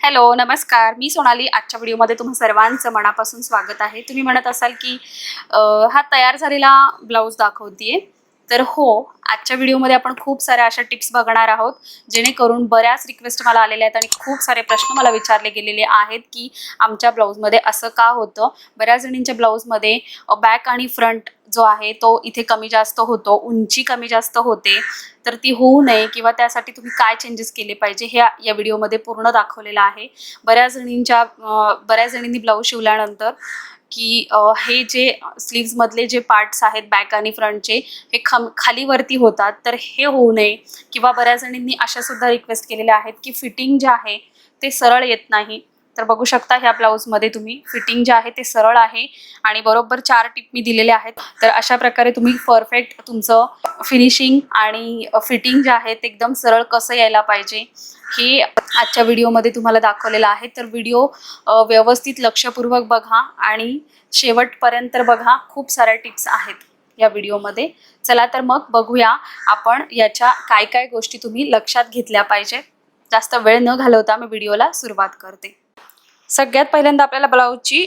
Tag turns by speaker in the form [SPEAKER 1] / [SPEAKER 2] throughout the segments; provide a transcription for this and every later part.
[SPEAKER 1] Hello नमस्कार. मी सोनाली. आजच्या व्हिडिओमध्ये तुम्हा सर्वांचं मनापासून स्वागत आहे. तुम्ही म्हणत असाल की हा तयार झालेला ब्लाऊज दाखवतीये. तर हो आजच्या व्हिडिओमध्ये आपण खूप साऱ्या अशा टिप्स बघणार आहोत जेणेकरून बऱ्याच रिक्वेस्ट मला आलेल्या आहेत आणि खूप सारे प्रश्न मला विचारले गेलेले आहेत की आमच्या ब्लाऊजमध्ये असं का होतं? बऱ्याच जणींच्या ब्लाऊजमध्ये बॅक आणि फ्रंट जो आहे तो इथे कमी जास्त होतो उंची कमी जास्त होते. तर ती होऊ नये किंवा त्यासाठी तुम्ही काय चेंजेस केले पाहिजे हे या व्हिडिओमध्ये पूर्ण दाखवलेलं आहे. बऱ्याच जणींच्या बऱ्याच जणींनी ब्लाऊज शिवल्यानंतर की हे जे स्लीव्समधले जे पार्ट्स आहेत बॅक आणि फ्रंटचे हे खम खालीवरती होतात तर हे होऊ नये. किंवा बऱ्याच जणींनी अशा सुद्धा रिक्वेस्ट केलेल्या आहेत की फिटिंग जे आहे ते सरळ येत नाही. तर बघू शकता ह्या ब्लाऊजमध्ये तुम्ही फिटिंग जे आहे ते सरळ आहे आणि बरोबर चार टिप मी दिलेले आहेत. तर अशा प्रकारे तुम्ही परफेक्ट तुमचं फिनिशिंग आणि फिटिंग जे आहे ते एकदम सरळ कसं यायला पाहिजे हे आजच्या व्हिडिओमध्ये तुम्हाला दाखवलेलं आहे. तर व्हिडिओ व्यवस्थित लक्षपूर्वक बघा आणि शेवटपर्यंत बघा खूप साऱ्या टिप्स आहेत या व्हिडिओमध्ये. चला तर मग बघूया आपण याच्या काय काय गोष्टी तुम्ही लक्षात घेतल्या पाहिजेत जास्त वेळ न घालवता मी व्हिडिओला सुरुवात करते. सगळ्यात पहिल्यांदा आपल्याला ब्लाऊजची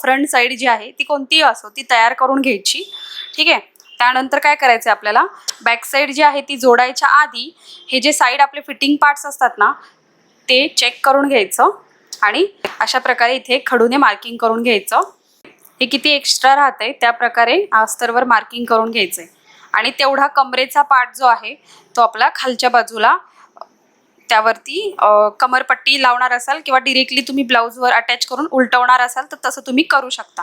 [SPEAKER 1] फ्रंट साईड जी आहे ती कोणतीही असो ती तयार करून घ्यायची. ठीक आहे? त्यानंतर काय करायचं आहे आपल्याला? बॅक साईड जी आहे ती जोडायच्या आधी हे जे साईड आपले फिटिंग पार्ट्स असतात ना ते चेक करून घ्यायचं आणि अशा प्रकारे इथे खडूने मार्किंग करून घ्यायचं. हे किती एक्स्ट्रा राहते त्या प्रकारे अस्तरवर मार्किंग करून घ्यायचं आहे आणि तेवढा कमरेचा पार्ट जो आहे तो आपला खालच्या बाजूला त्यावरती कमरपट्टी लावणार असाल किंवा डिरेक्टली तुम्ही ब्लाऊजवर अटॅच करून उलटवणार असाल तर तसं तुम्ही करू शकता.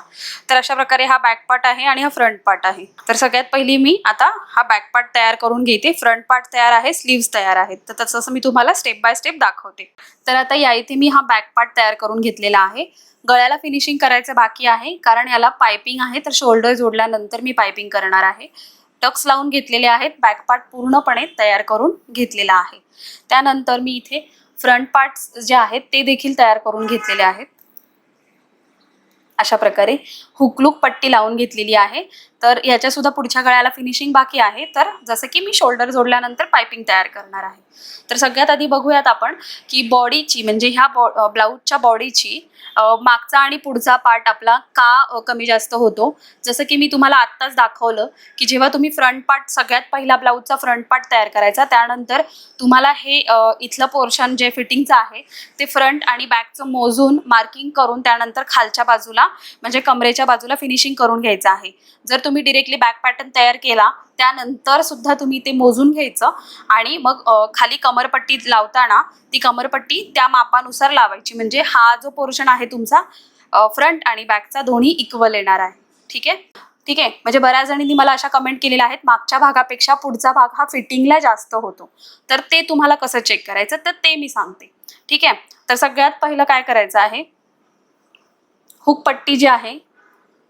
[SPEAKER 1] तर अशा प्रकारे हा बॅक पार्ट आहे आणि हा फ्रंट पार्ट आहे. तर सगळ्यात पहिली मी आता हा बॅक पार्ट तयार करून घेते. फ्रंट पार्ट तयार आहे स्लीव्स तयार आहेत. तर तसं मी तुम्हाला स्टेप बाय स्टेप दाखवते. तर आता या इथे मी हा बॅक पार्ट तयार करून घेतलेला आहे. गळ्याला फिनिशिंग करायचं बाकी आहे कारण याला पायपिंग आहे तर शोल्डर जोडल्यानंतर मी पायपिंग करणार आहे. टक्स लावून घेतलेले आहेत बॅक पार्ट पूर्णपणे तयार करून घेतलेला आहे. त्यानंतर मी इथे फ्रंट पार्ट्स जे आहेत ते देखील तयार करून घेतलेले आहेत. अशा प्रकारे हुकलूक पट्टी लावून घेतलेली आहे. तर याच्या सुद्धा पुढच्या गळ्याला फिनिशिंग बाकी आहे. तर जसं की मी शोल्डर जोडल्यानंतर पायपिंग तयार करणार आहे. तर सगळ्यात आधी बघूयात आपण की बॉडीची म्हणजे ह्या बॉ ब्लाऊजच्या बॉडीची मागचा आणि पुढचा पार्ट आपला का कमी जास्त होतो? जसं की मी तुम्हाला आत्ताच दाखवलं की जेव्हा तुम्ही फ्रंट पार्ट सगळ्यात पहिला ब्लाऊजचा फ्रंट पार्ट तयार करायचा त्यानंतर तुम्हाला हे इथलं पोर्शन जे फिटिंगचं आहे ते फ्रंट आणि बॅकचं मोजून मार्किंग करून त्यानंतर खालच्या बाजूला म्हणजे कमरेच्या बाजूला फिनिशिंग करून घ्यायचं आहे. जर तुम्ही डिरेक्टली बॅक पॅटर्न तयार केला त्यानंतर सुद्धा तुम्ही ते मोजून घ्यायचं आणि मग खाली कमरपट्टी लावताना ती कमरपट्टी त्या मापानुसार लावायची. म्हणजे हा जो पोर्शन आहे तुमचा फ्रंट आणि बॅकचा दोन्ही इक्वल येणार आहे. ठीक आहे? ठीक आहे? म्हणजे बऱ्याच जणींनी मला अशा कमेंट केलेल्या आहेत मागच्या भागापेक्षा पुढचा भाग हा फिटिंगला जास्त होतो. तर ते तुम्हाला कसं चेक करायचं तर ते मी सांगते. ठीक आहे? तर सगळ्यात पहिलं काय करायचं आहे? हुक पट्टी जी आहे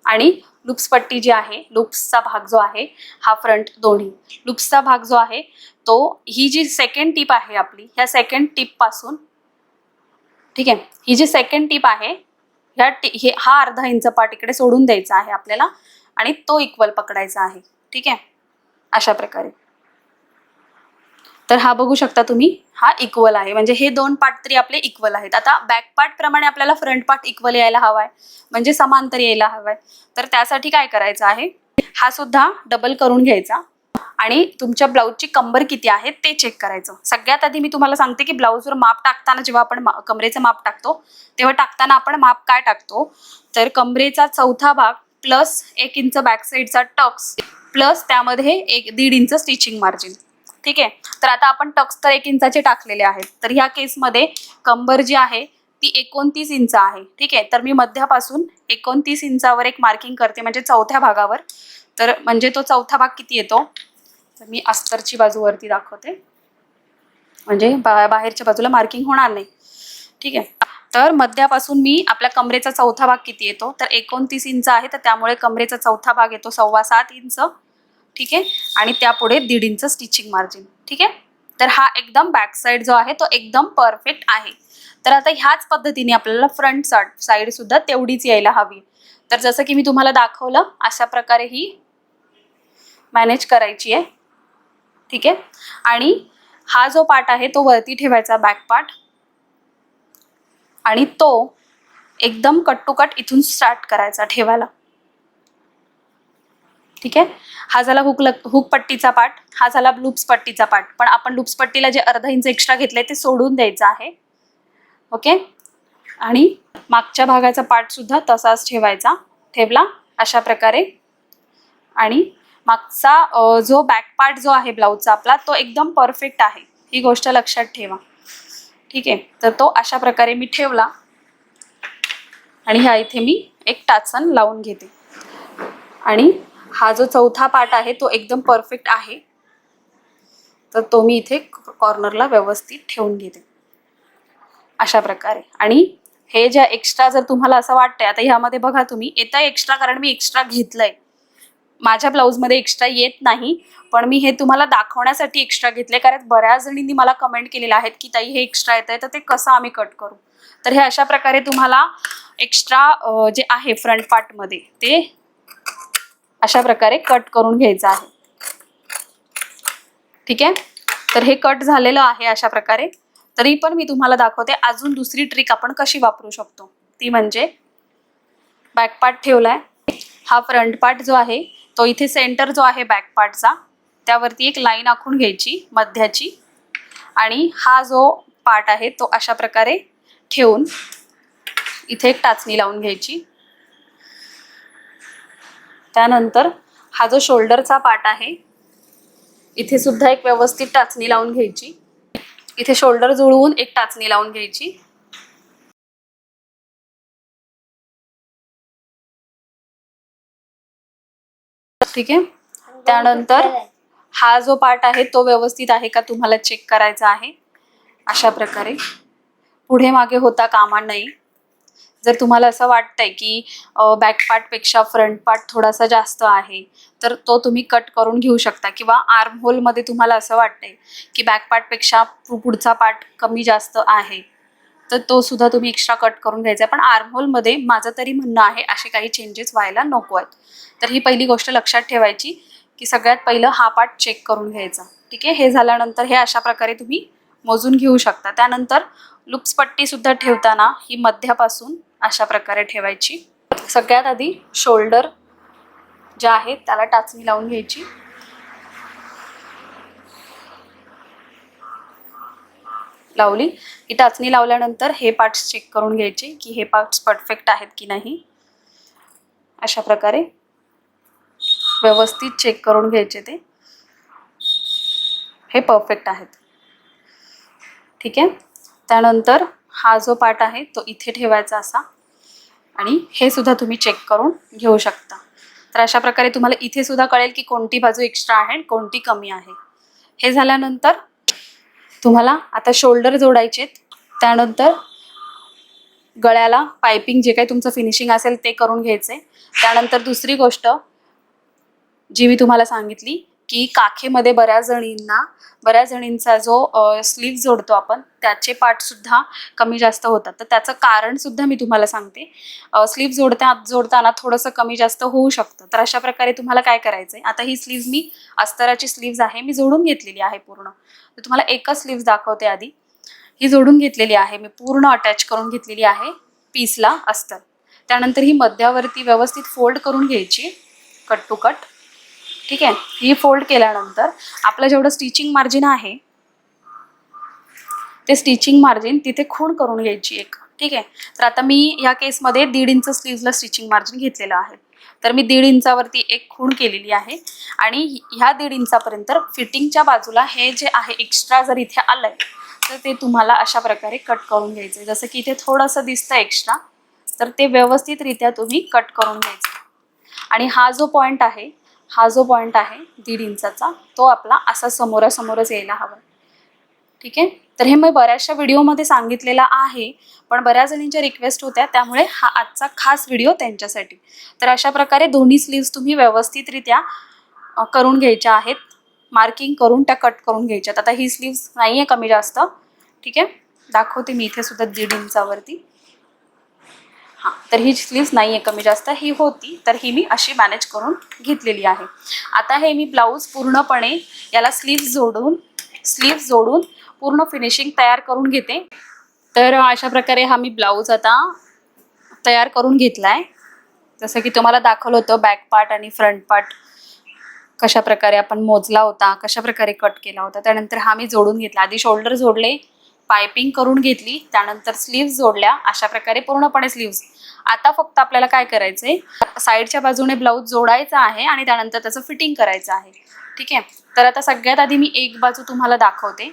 [SPEAKER 1] आणि लुप्स पट्टी जी आहे लुप्सचा भाग जो आहे हा फ्रंट दोन्ही. लुप्सचा भाग जो आहे तो ही जी सेकंड टीप आहे आपली ह्या सेकंड टीपपासून ठीक आहे ही जी सेकंड टीप आहे ह्या टी हे हा अर्धा इंच पाट इकडे सोडून द्यायचा आहे आपल्याला आणि तो इक्वल पकडायचा आहे ठीक आहे अशा प्रकारे. तर हा बघू शकता तुम्ही हा इक्वल आहे. म्हणजे हे दोन पार्ट तरी आपले इक्वल आहेत. आता बॅक पार्ट प्रमाणे आपल्याला फ्रंट पार्ट इक्वल यायला हवाय. म्हणजे समांतर यायला हवाय. तर त्यासाठी काय करायचं आहे? हा सुद्धा डबल करून घ्यायचा. आणि तुमच्या ब्लाऊजची कंबर किती आहे ते चेक करायचं. सगळ्यात आधी मी तुम्हाला सांगते की ब्लाऊजवर माप टाकताना जेव्हा आपण मा- कमरेचं माप टाकतो तेव्हा टाकताना आपण माप काय टाकतो? तर कमरेचा चौथा भाग प्लस एक इंच बॅक साईडचा टक्स प्लस त्यामध्ये एक दीड इंच स्टिचिंग मार्जिन ठीक आहे? तर आता आपण टक्स तर एक इंचाचे टाकलेले आहेत. तर ह्या केसमध्ये कंबर जी आहे ती एकोणतीस इंच आहे. ठीक आहे? तर मी मध्यापासून एकोणतीस इंचावर एक मार्किंग करते म्हणजे चौथ्या भागावर. तर म्हणजे तो चौथा भाग किती येतो? तर मी अस्तरची बाजूवरती दाखवते. म्हणजे बा बाहेरच्या बाजूला मार्किंग होणार नाही. ठीक आहे? तर मध्यापासून मी आपल्या कमरेचा चौथा भाग किती येतो? तर एकोणतीस इंच आहे तर त्यामुळे कमरेचा चौथा भाग येतो सव्वा सात इंच. ठीक आहे? आणि त्यापुढे दीड इंच स्टिचिंग मार्जिन ठीक आहे? तर हा एकदम बॅक साईड जो आहे तो एकदम परफेक्ट आहे. तर आता ह्याच पद्धतीने आपल्याला फ्रंट साईड सुद्धा तेवढीच यायला हवी. तर जसं की मी तुम्हाला दाखवलं अशा प्रकारे ही मॅनेज करायची आहे. ठीक आहे? आणि हा जो पार्ट आहे तो वरती ठेवायचा बॅक पार्ट आणि तो एकदम कट टू कट इथून स्टार्ट करायचा ठेवायला. ठीक आहे? हा झाला हुक लक हुक पट्टीचा पार्ट हा झाला लूप्स पट्टीचा पार्ट पण आपण लूप्स पट्टीला जे अर्धा इंच एक्स्ट्रा घेतलंय ते सोडून द्यायचं आहे. ओके आणि मागच्या भागाचा पार्ट सुद्धा तसाच ठेवायचा. ठेवला? अशा प्रकारे. आणि मागचा जो बॅक पार्ट जो आहे ब्लाऊजचा आपला तो एकदम परफेक्ट आहे. ही गोष्ट लक्षात ठेवा. ठीक आहे? तर तो अशा प्रकारे मी ठेवला. आणि ह्या इथे मी एक टाचन लावून घेते. आणि हा जो चौथा पार्ट आहे तो एकदम परफेक्ट आहे. तर तो मी इथे कॉर्नरला व्यवस्थित ठेवून घेते. अशा प्रकारे. आणि हे ज्या एक्स्ट्रा जर तुम्हाला असं वाटतंय आता ह्यामध्ये बघा तुम्ही येतं एक्स्ट्रा कारण मी एक्स्ट्रा घेतलंय. माझ्या ब्लाऊजमध्ये एक्स्ट्रा येत नाही पण मी हे तुम्हाला दाखवण्यासाठी एक्स्ट्रा घेतले कारण बऱ्याच जणींनी मला कमेंट केलेल्या आहेत की ताई हे एक्स्ट्रा येत आहे तर ते कसं आम्ही कट करू? तर हे अशा प्रकारे तुम्हाला एक्स्ट्रा जे आहे फ्रंट पार्टमध्ये ते अशा प्रकारे कट करून घ्यायचं आहे. ठीक आहे? तर हे कट झालेलं आहे अशा प्रकारे. तरी पण मी तुम्हाला दाखवते अजून दुसरी ट्रिक आपण कशी वापरू शकतो. ती म्हणजे बॅक पार्ट ठेवलाय. हा फ्रंट पार्ट जो आहे तो इथे सेंटर जो आहे बॅक पार्टचा त्यावरती एक लाईन आखून घ्यायची मध्याची. आणि हा जो पार्ट आहे तो अशा प्रकारे ठेवून इथे एक टाचणी लावून घ्यायची. त्यानंतर हा जो शोल्डरचा पार्ट आहे इथे सुद्धा एक व्यवस्थित टाचणी लावून घ्यायची. इथे शोल्डर जुळवून एक टाचणी लावून घ्यायची. ठीक आहे? त्यानंतर हा जो पार्ट आहे तो व्यवस्थित आहे का तुम्हाला चेक करायचा आहे? अशा प्रकारे. पुढे मागे होता कामा नये. जर तुम्हाला असं वाटतंय की बॅक पार्टपेक्षा फ्रंट पार्ट थोडासा जास्त आहे तर तो तुम्ही कट करून घेऊ शकता. किंवा आर्म होलमध्ये तुम्हाला असं वाटतंय की बॅक पार्टपेक्षा पु- पुढचा पार्ट कमी जास्त आहे तर तो सुद्धा तुम्ही एक्स्ट्रा कट करून घ्यायचा आहे. पण आर्म होलमध्ये माझं तरी म्हणणं आहे असे काही चेंजेस व्हायला नको आहेत. तर ही पहिली गोष्ट लक्षात ठेवायची की सगळ्यात पहिलं हा पार्ट चेक करून घ्यायचा. ठीक आहे? हे झाल्यानंतर हे अशा प्रकारे तुम्ही मोजून घेऊ शकता. त्यानंतर लुप्सपट्टीसुद्धा ठेवताना ही मध्यापासून अशा प्रकारे ठेवायची. सगळ्यात आधी शोल्डर जे आहे त्याला टाचणी लावून घ्यायची. लावली. ही टाचणी लावल्यानंतर हे पार्ट्स चेक करून घ्यायचे की हे पार्ट्स परफेक्ट आहेत की नाही. अशा प्रकारे व्यवस्थित चेक करून घ्यायचे ते. हे परफेक्ट आहेत. ठीक आहे? त्यानंतर हा जो पार्ट आहे तो इथे ठेवायचा असा. आणि हे सुद्धा तुम्ही चेक करून घेऊ शकता. तर अशा प्रकारे तुम्हाला इथे सुद्धा कळेल की कोणती बाजू एक्स्ट्रा आहे आणि कोणती कमी आहे. हे झाल्यानंतर तुम्हाला आता शोल्डर जोडायचे त्यानंतर गळ्याला पायपिंग जे काही तुमचं फिनिशिंग असेल ते करून घ्यायचे त्यानंतर दुसरी गोष्ट जी मी तुम्हाला सांगितली की काखेमध्ये बऱ्याच जणींना बऱ्याच जणींचा जो स्लीव जोडतो आपण त्याचे पार्ट सुद्धा कमी जास्त होतात. तर त्याचं कारण सुद्धा मी तुम्हाला सांगते. स्लीव जोडता जोडताना थोडंसं कमी जास्त होऊ शकतं. तर अशा प्रकारे तुम्हाला काय करायचं आहे आता ही स्लीव्ज मी अस्तराची स्लीव्ज आहे मी जोडून घेतलेली आहे पूर्ण. तर तुम्हाला एकच स्लीव्ज दाखवते आधी. ही जोडून घेतलेली आहे मी पूर्ण अटॅच करून घेतलेली आहे पीसला अस्तर. त्यानंतर ही मध्यावरती व्यवस्थित फोल्ड करून घ्यायची कट टू कट ठीक आहे? ही फोल्ड केल्यानंतर आपलं जेवढं स्टिचिंग मार्जिन आहे ते स्टिचिंग मार्जिन तिथे खूण करून घ्यायची एक. ठीक आहे? तर आता मी या केसमध्ये दीड इंच स्लीवला स्टिचिंग मार्जिन घेतलेलं आहे. तर मी दीड इंचावरती एक खूण केलेली आहे आणि ह्या दीड इंचापर्यंत फिटिंगच्या बाजूला हे जे आहे एक्स्ट्रा जर इथे आलंय तर ते तुम्हाला अशा प्रकारे कट करून घ्यायचं जसं की इथे थोडंसं दिसतं एक्स्ट्रा तर ते व्यवस्थितरित्या तुम्ही कट करून घ्यायचं आणि हा जो पॉईंट आहे हा जो पॉईंट आहे दीड इंचाचा तो आपला असा समोरासमोरच यायला हवा. ठीक आहे? तर हे मी बऱ्याचशा व्हिडिओमध्ये सांगितलेलं आहे पण बऱ्याच जणींच्या रिक्वेस्ट होत्या त्यामुळे हा आजचा खास व्हिडिओ त्यांच्यासाठी. तर अशा प्रकारे दोन्ही स्लीव्स तुम्ही व्यवस्थितरित्या करून घ्यायच्या आहेत. मार्किंग करून त्या कट करून घ्यायच्यात. आता ही स्लीव्स नाही आहे कमी जास्त. ठीक आहे? दाखवते मी इथे सुद्धा दीड इंचावरती. हां तर ही स्लीव्स नाही आहे कमी जास्त ही होती तर ही मी अशी मॅनेज करून घेतलेली आहे. आता हे मी ब्लाऊज पूर्णपणे याला स्लीव्स जोडून स्लीव्स जोडून पूर्ण फिनिशिंग तयार करून घेते. तर अशा प्रकारे हा मी ब्लाऊज आता तयार करून घेतला आहे जसं की तुम्हाला दाखवलं होतं बॅक पार्ट आणि फ्रंट पार्ट कशा प्रकारे आपण मोजला होता कशा प्रकारे कट केला होता त्यानंतर हा मी जोडून घेतला. आधी शोल्डर जोडले पायपिंग करून घेतली त्यानंतर स्लीव्ज जोडल्या अशा प्रकारे पूर्णपणे स्लीव्ज आता फक्त आपल्याला काय करायचंय साईडच्या बाजूने ब्लाऊज जोडायचा आहे आणि त्यानंतर त्याचं फिटिंग करायचं आहे. ठीक आहे? तर आता सगळ्यात आधी मी एक बाजू तुम्हाला दाखवते.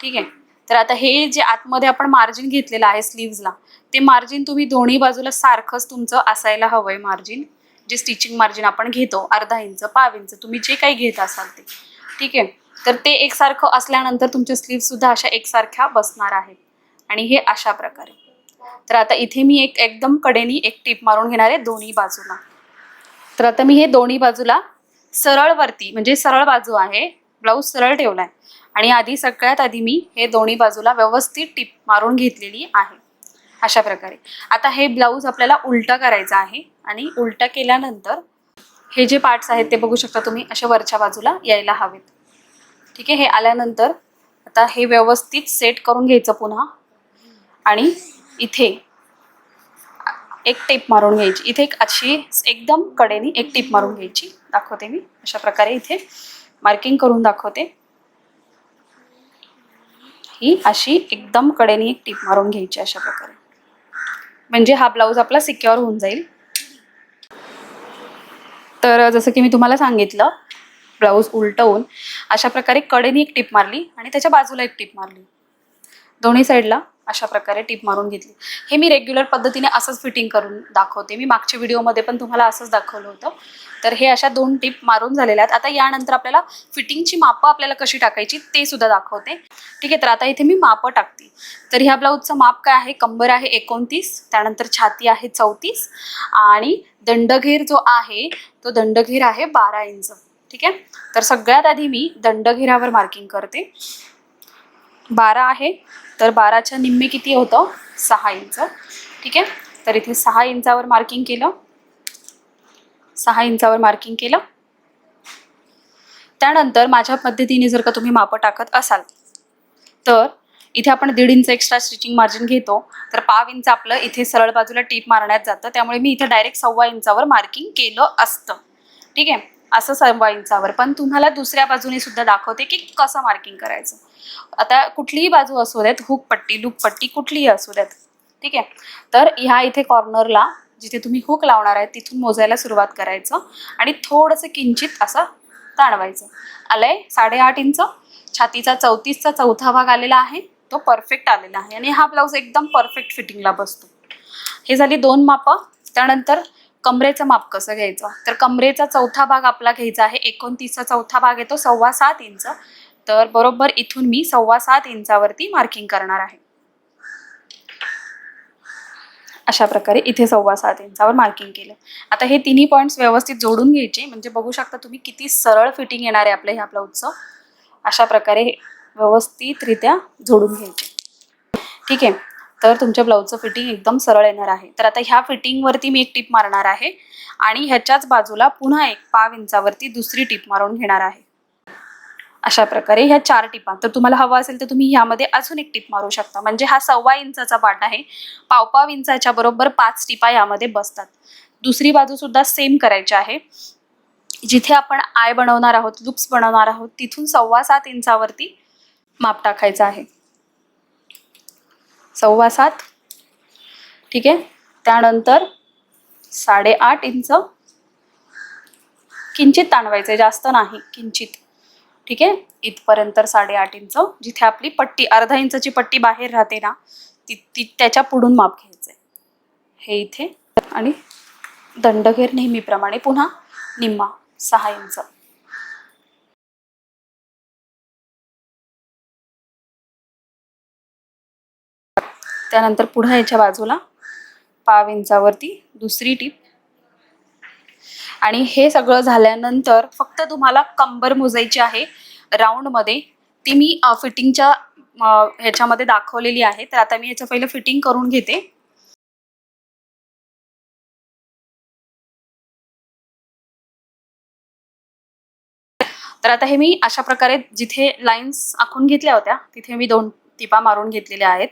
[SPEAKER 1] ठीक आहे? तर आता हे जे आतमध्ये आपण मार्जिन घेतलेलं आहे स्लीव्जला ते मार्जिन तुम्ही दोन्ही बाजूला सारखंच तुमचं असायला हवंय मार्जिन जे स्टिचिंग मार्जिन आपण घेतो अर्धा इंच पाव इंच तुम्ही जे काही घेत असाल ते. ठीक आहे? तर ते एकसारखं असल्यानंतर तुमच्या स्लीव सुद्धा अशा एकसारख्या बसणार आहेत. आणि हे अशा प्रकारे. तर आता इथे मी एक एकदम कडेनी एक टीप मारून घेणार आहे दोन्ही बाजूला. तर आता मी हे दोन्ही बाजूला सरळ वरती म्हणजे सरळ बाजू आहे ब्लाऊज सरळ ठेवलाय. आणि आधी सगळ्यात आधी मी हे दोन्ही बाजूला व्यवस्थित टीप मारून घेतलेली आहे. अशा प्रकारे. आता हे ब्लाऊज आपल्याला उलटा करायचा आहे आणि उलटा केल्यानंतर हे जे पार्ट्स आहेत ते बघू शकता तुम्ही अशा वरच्या बाजूला यायला हवेत. ठीक आहे? हे आल्यानंतर आता हे व्यवस्थित सेट करून घ्यायचं पुन्हा. आणि इथे एक टेप मारून घ्यायची. इथे एक अशी एकदम कडेनी एक टीप मारून घ्यायची. दाखवते मी. अशा प्रकारे इथे मार्किंग करून दाखवते. ही अशी एकदम कडेनी एक टीप मारून घ्यायची अशा प्रकारे. म्हणजे हा ब्लाऊज आपला सिक्युअर होऊन जाईल. तर जसं की मी तुम्हाला सांगितलं ब्लाऊज उलटवून अशा प्रकारे कडेनी एक टीप मारली आणि त्याच्या बाजूला एक टीप मारली. दोन्ही साईडला अशा प्रकारे टीप मारून घेतली. हे मी रेग्युलर पद्धतीने असंच फिटिंग करून दाखवते. मी मागच्या व्हिडिओमध्ये पण तुम्हाला असंच दाखवलं होतं. तर हे अशा दोन टीप मारून झालेल्या आहेत. आता यानंतर आपल्याला फिटिंगची मापं आपल्याला कशी टाकायची ते सुद्धा दाखवते. ठीक आहे तर आता इथे मी मापं टाकते. तर ह्या ब्लाऊजचं माप काय आहे? कंबर आहे एकोणतीस त्यानंतर छाती आहे चौतीस आणि दंडघेर जो आहे तो दंडघेर आहे बारा इंच. ठीक आहे? तर सगळ्यात आधी मी दंडघेरावर मार्किंग करते. बारा आहे. तर बाराच्या निम्मे किती होतं? सहा इंच. ठीक आहे? तर इथे सहा इंचावर मार्किंग केलं. सहा इंचावर मार्किंग केलं. त्यानंतर माझ्या पद्धतीने जर का तुम्ही मापं टाकत असाल तर इथे आपण दीड इंच एक्स्ट्रा स्टिचिंग मार्जिन घेतो. तर पाव इंच आपलं इथे सरळ बाजूला टीप मारण्यात जातं. त्यामुळे मी इथे डायरेक्ट सव्वा इंचावर मार्किंग केलं असतं. ठीक आहे? असं सव्वा इंचावर पण तुम्हाला दुसऱ्या बाजूने सुद्धा दाखवते की कसं मार्किंग करायचं. आता कुठलीही बाजू असू देत हुक पट्टी लूप पट्टी कुठलीही असू देत ठीक आहे? तर ह्या इथे कॉर्नरला जिथे तुम्ही हुक लावणार आहे तिथून मोजायला सुरुवात करायचं आणि थोडंसं किंचित असं ताणवायचं. आलंय साडेआठ इंच छातीचा चौतीसचा चौथा भाग आलेला आहे तो परफेक्ट आलेला आहे. आणि हा ब्लाऊज एकदम परफेक्ट फिटिंगला बसतो. हे झाली दोन मापं त्यानंतर कमरेचं माप कसं घ्यायचं? तर कमरेचा चौथा भाग आपला घ्यायचा आहे एकोणतीसचा चौथा भाग येतो सव्वा सात इंच. तर बरोबर इथून मी सव्वा सात इंचावरती मार्किंग करणार आहे. अशा प्रकारे इथे सव्वा सात इंचावर मार्किंग केलं. आता हे तिन्ही पॉईंट्स व्यवस्थित जोडून घ्यायचे म्हणजे बघू शकता तुम्ही किती सरळ फिटिंग येणार आहे आपल्या आपला उत्सव. अशा प्रकारे व्यवस्थितरित्या जोडून घ्यायचे. ठीक आहे. तर तुमच्या ब्लाऊजचं फिटिंग एकदम सरळ येणार आहे. तर आता ह्या फिटिंगवरती मी एक टिप मारणार आहे आणि ह्याच्याच बाजूला पुन्हा एक पाव इंचावरती दुसरी टिप मारून घेणार आहे. अशा प्रकारे ह्या चार टिपा. तर तुम्हाला हवं असेल तर तुम्ही ह्यामध्ये अजून एक टिप मारू शकता. म्हणजे हा सव्वा इंचाचा पार्ट आहे. पावपाव इंचाच्या बरोबर पाच टिपा यामध्ये बसतात. दुसरी बाजू सुद्धा सेम करायची आहे. जिथे आपण आय बनवणार आहोत लुप्स बनवणार आहोत तिथून सव्वा सात इंचावरती माप टाकायचं आहे. सव्वा सात. ठीक आहे? त्यानंतर साडेआठ इंच किंचित ताणवायचं जास्त नाही किंचित. ठीक आहे? इथपर्यंत साडेआठ इंच. जिथे आपली पट्टी अर्धा इंचची पट्टी बाहेर राहते ना ती ती त्याच्या पुढून माप घ्यायचं हे इथे. आणि दंडघेर नेहमीप्रमाणे पुन्हा निम्मा सहा इंच. त्यानंतर पुढं याच्या बाजूला पाव इंचावरती दुसरी टीप. आणि हे सगळं झाल्यानंतर फक्त तुम्हाला कंबर मोजायची आहे. राऊंडमध्ये ती मी फिटिंगच्या ह्याच्यामध्ये दाखवलेली आहे. तर आता मी याचं पहिलं फिटिंग करून घेते. तर आता हे मी अशा प्रकारे जिथे लाईन्स आखून घेतल्या होत्या तिथे मी दोन टिपा मारून घेतलेल्या आहेत.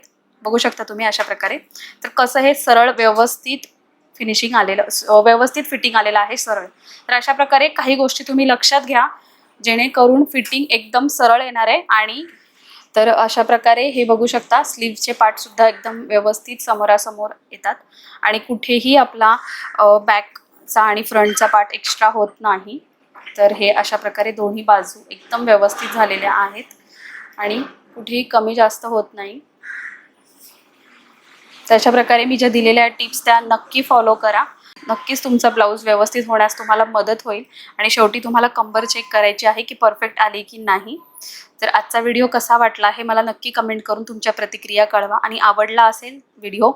[SPEAKER 1] बघू शकता तुम्ही अशा प्रकारे. तर कसं हे सरळ व्यवस्थित फिनिशिंग आलेलं व्यवस्थित फिटिंग आलेलं आहे सरळ. तर अशा प्रकारे काही गोष्टी तुम्ही लक्षात घ्या जेणेकरून फिटिंग एकदम सरळ येणार आहे आणि तर अशा प्रकारे हे बघू शकता स्लीव्हचे पार्टसुद्धा एकदम व्यवस्थित समोरासमोर येतात. आणि कुठेही आपला बॅकचा आणि फ्रंटचा पार्ट एक्स्ट्रा होत नाही. तर हे अशा प्रकारे दोन्ही बाजू एकदम व्यवस्थित झालेल्या आहेत. आणि कुठेही कमी जास्त होत नाही. तर अशा प्रकारे मी ज्या दिलेल्या टिप्स त्या नक्की फॉलो करा. नक्कीच तुमचा ब्लाऊज व्यवस्थित होण्यास तुम्हाला मदत होईल. आणि शेवटी तुम्हाला कंबर चेक करायची आहे की परफेक्ट आली की नाही. तर आजचा व्हिडिओ कसा वाटला हे मला नक्की कमेंट करून तुमच्या प्रतिक्रिया कळवा. आणि आवडला असेल व्हिडिओ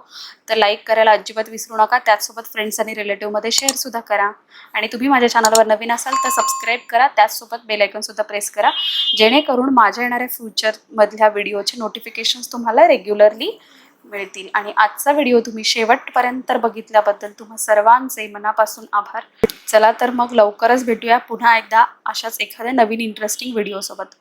[SPEAKER 1] तर लाईक करायला अजिबात विसरू नका. त्याचसोबत फ्रेंड्स आणि रिलेटिव्हमध्ये शेअरसुद्धा करा. आणि तुम्ही माझ्या चॅनलवर नवीन असाल तर सबस्क्राईब करा. त्याचसोबत बेल प्रेस करा. जेणेकरून माझ्या येणाऱ्या फ्युचरमधल्या व्हिडिओचे नोटिफिकेशन्स तुम्हाला रेग्युलरली मिळतील. आणि आजचा व्हिडिओ तुम्ही शेवटपर्यंत बघितल्याबद्दल तुम्हा सर्वांचे मनापासून आभार. चला तर मग लवकरच भेटूया पुन्हा एकदा अशाच एखाद्या नवीन इंटरेस्टिंग व्हिडिओसोबत